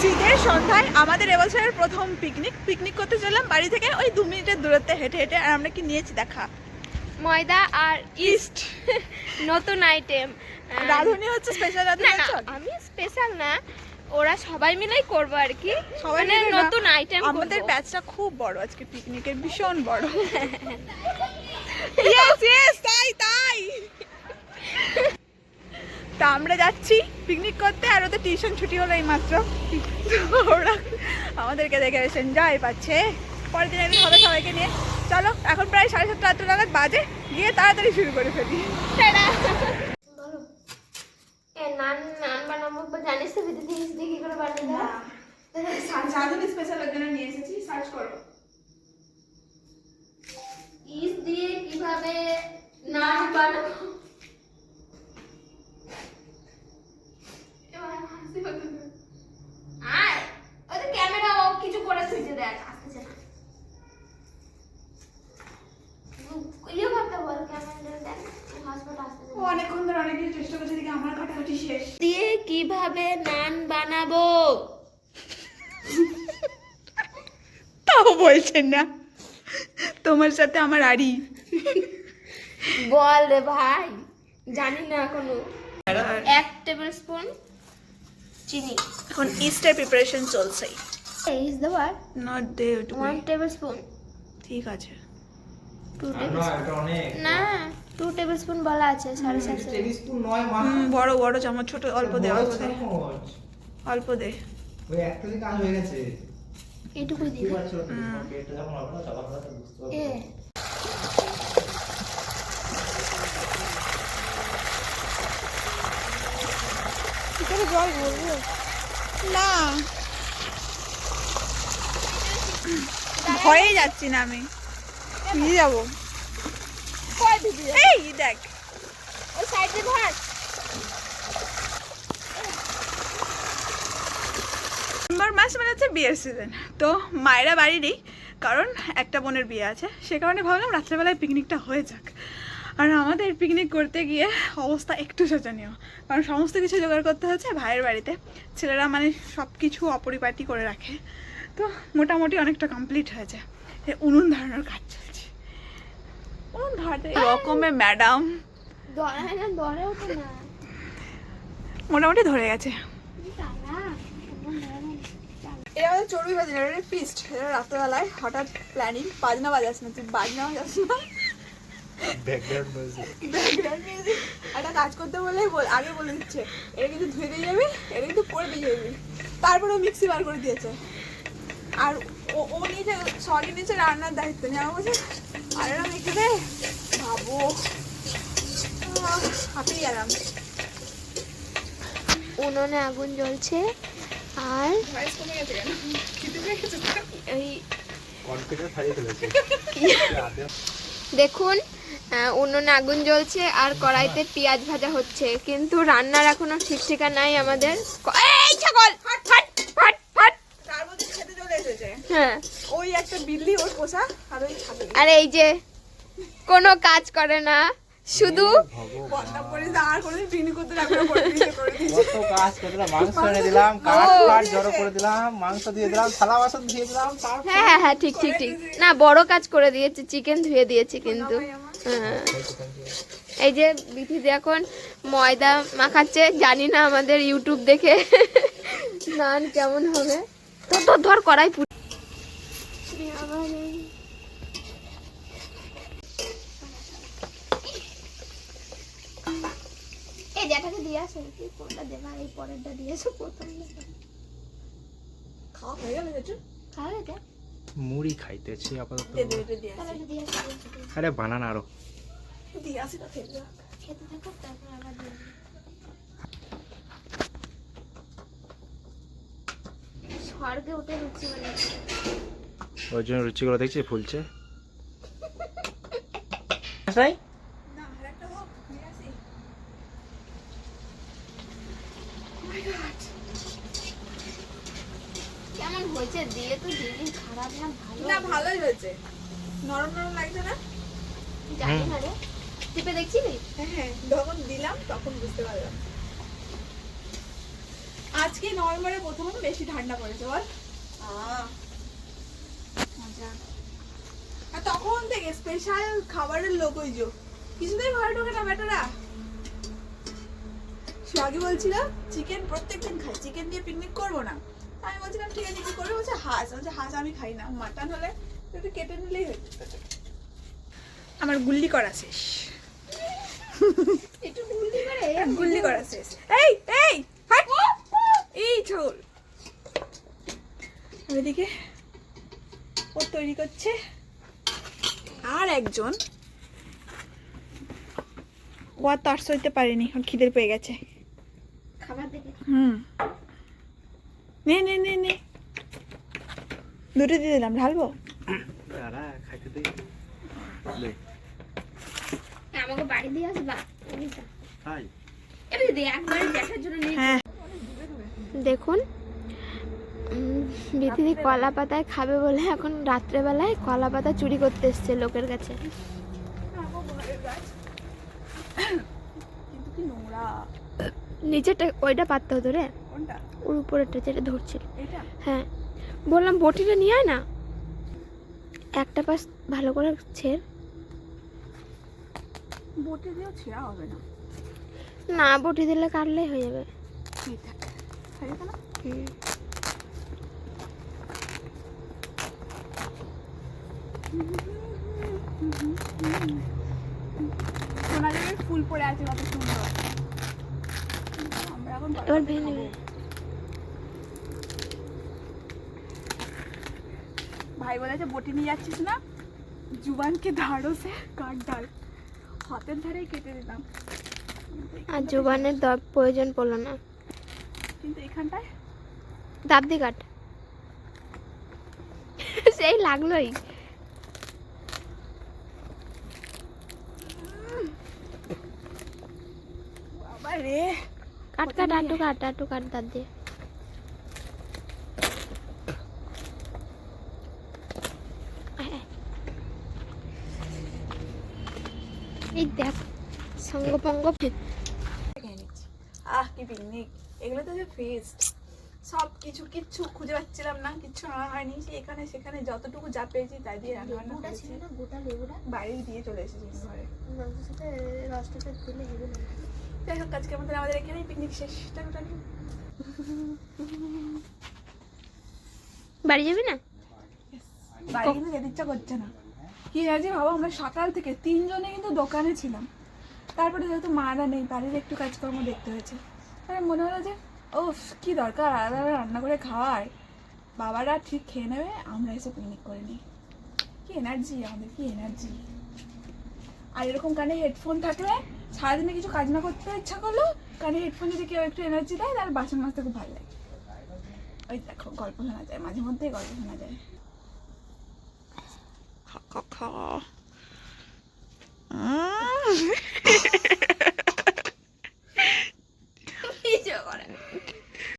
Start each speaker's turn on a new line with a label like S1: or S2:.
S1: শীতের সন্ধ্যায় আমাদের এবছরের প্রথম পিকনিক পিকনিক করতে চললাম বাড়ি থেকে ওই দু মিনিটের দূরত্বে হেঁটে হেঁটে আর আমরা কি নিয়েছি দেখা।
S2: ময়দা আর
S1: ইস্ট
S2: নতুন আইটেম
S1: রাঁধুনি হচ্ছে স্পেশাল রাঁধুনি
S2: না আমি স্পেশাল না। ওরা সবাই মিলেই করব আর কি।
S1: সবাই
S2: মানে
S1: মিলে
S2: নতুন আইটেম
S1: আমাদের ব্যাচটা খুব বড় আজকে পিকনিকের ভীষণ বড়। ইয়েস ইয়েস তাই তাই। তা আমরা যাচ্ছি পিকনিক করতে আর ওদের টিউশন ছুটি হলো এই মাত্র ওরা আমাদেরকে দেখে বেশ এনজয় পাচ্ছে। পরের দিন একদিন হবে সবাইকে নিয়ে। চলো এখন প্রায় সাড়ে সাতটা আটটা নাগাদ বাজে। গিয়ে তাড়াতাড়ি শুরু করে ফেলি।
S2: বলো এ নান নান বানাবো জানিস তো ভিতরে জিনিস দিয়ে কি করে বানাতে
S1: সারাদিন স্পেশাল ওর নিয়ে এসেছি সার্চ করো।
S2: ইস দিয়ে কীভাবে নান বানাবো এবার হাসি পাচ্ছে না। আয় ওই ক্যামেরা ও কিছু করে থুইছে দেখ আসতেছে না। ইয়ে করতে বল ক্যামেরা দেখ হসপিটাল আসতেছে।
S1: ও অনেকক্ষণ ধরে অনেক চেষ্টা করছে দিকে আমার কাটাকাটি শেষ।
S2: দিয়ে কীভাবে নান বানাবো?
S1: তাও বলছেন না। তোমার সাথে আমার আড়ি।
S2: বল রে ভাই জানি না এখনও। এক টেবিল স্পুন চিনি।
S1: এখন ইস্টের প্রিপারেশন চলছে।
S2: Is the word
S1: not they two
S2: one tablespoon
S1: ঠিক আছে।
S2: টু
S3: না,
S2: টেবিল
S3: এটা অনেক।
S2: না টু টেবিল স্পুন বলা আছে সাড়ে সাতশো
S3: টেবিল স্পুন নয় মা।
S1: বড় বড় চামচ ছোট অল্প দে অল্প দে। অল্প দে।
S3: ওই একটা কাজ হয়ে গেছে।
S2: এইটুকুই
S3: কি
S2: দিবি
S3: পারছ পেটটা যখন হবে না তখন হয়তো বুঝতে পারবে
S2: এ
S1: কি করে জল ভরবো? না। ভয়ে যাচ্ছি না আমি। নিয়ে যাব। এই দেখ।
S2: ওই সাইডে ধর।
S1: ডিসেম্বর মাস মানে হচ্ছে বিয়ের সিজন তো মায়েরা বাড়ি নেই কারণ একটা বোনের বিয়ে আছে সে কারণে ভাবলাম রাত্রেবেলায় পিকনিকটা হয়ে যাক। আর আমাদের পিকনিক করতে গিয়ে অবস্থা একটু শোচনীয় কারণ সমস্ত কিছু জোগাড় করতে হচ্ছে ভাইয়ের বাড়িতে। ছেলেরা মানে সব কিছু অপরিপাটি করে রাখে। তো মোটামুটি অনেকটা কমপ্লিট হয়েছে উনুন ধরানোর কাজ চলছে। উনুন ধরাতে রকমের ম্যাডাম মোটামুটি ধরে গেছে। এটা আমাদের চর্বি বাজি না এটা ফিস্ট এটা রাত্রেবেলায় হঠাৎ প্ল্যানিং বাজনা বাজাস না তুই বাজনা বাজাস না?
S3: Background music.
S1: একটা কাজ করতে বলে আগে বলে দিচ্ছে এটা কিন্তু ধুয়ে দিয়ে যাবি এটা কিন্তু পরে দিয়ে যাবি। তারপরে ও মিক্সি বার করে দিয়েছে। আর ও ও নিয়েছে সরি নিয়েছে রান্নার দায়িত্ব নিয়ে আমার বলছে আর এরা মেখে দে। ভাবো হাঁপিয়ে গেলাম।
S2: উনুনে আগুন জ্বলছে। আর? দেখুন উনুনে আগুন জ্বলছে আর কড়াইতে পেঁয়াজ ভাজা হচ্ছে। কিন্তু রান্নার এখনও ঠিক ঠিকা নাই আমাদের। এই ছাগল! হ্যাঁ।
S1: ওই একটা বিল্লি ওর পোষা আর
S2: এই যে কোনো কাজ করে না। শুধু
S3: মাংস এনে দিলাম কাঠ কাঠ জড়ো করে দিলাম মাংস দিয়ে দিলাম থালা বাসন দিয়ে দিলাম
S2: হ্যাঁ হ্যাঁ হ্যাঁ ঠিক ঠিক ঠিক। না বড় কাজ করে দিয়েছে চিকেন ধুয়ে দিয়েছে কিন্তু। হ্যাঁ এই যে বিথিদি এখন ময়দা মাখাচ্ছে জানি না আমাদের ইউটিউব দেখে নান কেমন হবে। তো তো ধর কড়াই পুড়ে যেটাকে দিয়ে আসো। কি কোনটা দেবা? এই পরেরটা দিয়ে আসো প্রথম
S1: খাওয়া হয়ে গেল
S2: খাওয়া
S3: মুড়ি খাইতেছি আপাতত। আরে বানানা আরও।
S1: দিয়ে আসি না
S2: খেতে থাকো তারপর আবার। স্বর্গে উঠে
S3: ওই জন্য রুচিগুলো দেখছি ফুলছে। তাই
S1: না আর একটা হোক দিয়ে আসি
S2: কেমন হয়েছে দিয়ে তো খারাপ না ভালো
S1: না ভালোই হয়েছে। নরম নরম লাগছে না?
S2: জানি না রে। টিপে দেখছিলি
S1: হ্যাঁ হ্যাঁ যখন দিলাম তখন বুঝতে পারলাম। আজকে প্রথমত বেশি ঠান্ডা পড়েছে বল। আর তখন থেকে স্পেশাল খাবারের লোক ওই যে। কিছুতেই ঘরে ঢোকে না বেটারা। সে আগে বলছিল চিকেন প্রত্যেকদিন খাই। চিকেন দিয়ে পিকনিক করব না। আমি বলছিলাম ঠিক আছে কি করব? বলছে হাঁস। বলছে হাঁস আমি খাই না মাটন হলে একটু কেটে নিলেই হয়ে। আমার গুল্লি করা শেষ।
S2: একটু গুলতি করে
S1: গুল্লি করা শেষ। এই এই হাট! এই ছোল ওইদিকে ও তৈরি করছে আর একজন। ও আর তার সইতে পারেনি ওর খিদের পেয়ে গেছে।
S2: খাবার দেখে।
S1: হুম। নে নে নে নে। দুটো দিয়ে দিলাম ঢালবো?
S3: দাঁড়া খাইতে দে।
S2: আমাকে বাড়ি দিয়ে আসবা?
S3: খাই
S2: এবার দে একবারে দেখার জন্য
S1: হ্যাঁ।
S2: দেখুন বিথিদি কলা পাতায় খাবে বলে এখন রাত্রেবেলায় কলা পাতা চুরি করতে এসছে লোকের কাছে।
S1: কিন্তু কি নোংরা।
S2: নিচেরটা ওইটা পাততে হতো রে। ওর উপরেরটা যেটা ধরছিল। হ্যাঁ। বললাম বটিটা নিয়ে আয় না। একটা পাশ ভালো করে ছেড়।
S1: বটে দিয়েও ছেঁড়া হবে না।
S2: না বটি দিলে কাটলেই হয়ে যাবে।
S1: সোনালির ফুল পড়ে আছে কত সুন্দর। আমরা এখন
S2: এবার ভেঙে
S1: ভাই বলেছে বটি নিয়ে যাচ্ছিস না? জুবানকে ধারসে কাট ডাল হাতের ধারেই কেটে দিতাম
S2: আর জুবানের দর প্রয়োজন পড়ল না।
S1: কিন্তু এখানটায়?
S2: দাঁত দিয়ে কাট। সেই লাগলোই।
S1: বাবা রে।
S2: কাট কাট আটু কাট আটু কাট দাঁত দিয়ে আয়, আয়। এই দেখ
S1: নিচ্ছি আহ কি পিকনিক এগুলো তো যে ফেস্ট সব কিছু কিচ্ছু খুঁজে পাচ্ছিলাম না কিচ্ছু আনা হয়নি। সে এখানে সেখানে যতটুকু যা পেয়েছি তাই দিয়ে রান্না বান্না করেছি।
S2: গোটা লেবুটা?
S1: বাইরে দিয়ে চলে এসেছি ঘরে।
S2: মাংসের সাথে রসটা দিলে হেবে
S1: যাই হোক আজকে আমাদের আমাদের এখানেই পিকনিক শেষ। টানু টানু
S2: বাড়ি যাবি না?
S1: বাড়ি কিন্তু যেতে ইচ্ছা করছে না। কি আছে ভাবো আমরা সকাল থেকে তিনজনে কিন্তু দোকানে ছিলাম। তারপরে যেহেতু মারা নেই, বাড়ির একটু কাজকর্ম দেখতে হয়েছে। তাই মনে হলো যে ও কী দরকার, আলাদা রান্না করে খাওয়ার। বাবারা ঠিক খেয়ে নেবে, আমরা এসে পিকনিক করে নিই। কি এনার্জি আমাদের কি এনার্জি আর এরকম কানে হেডফোন থাকলে সারাদিনে কিছু কাজ না করতে ইচ্ছা করল, কানে হেডফোন যদি কেউ একটু এনার্জি দেয়, তাহলে বাসন মাজতে খুব ভালো লাগে। ওই দেখো, গল্প শোনা যায় মাঝে মধ্যেই গল্প শোনা যায়। খা খা। Hum.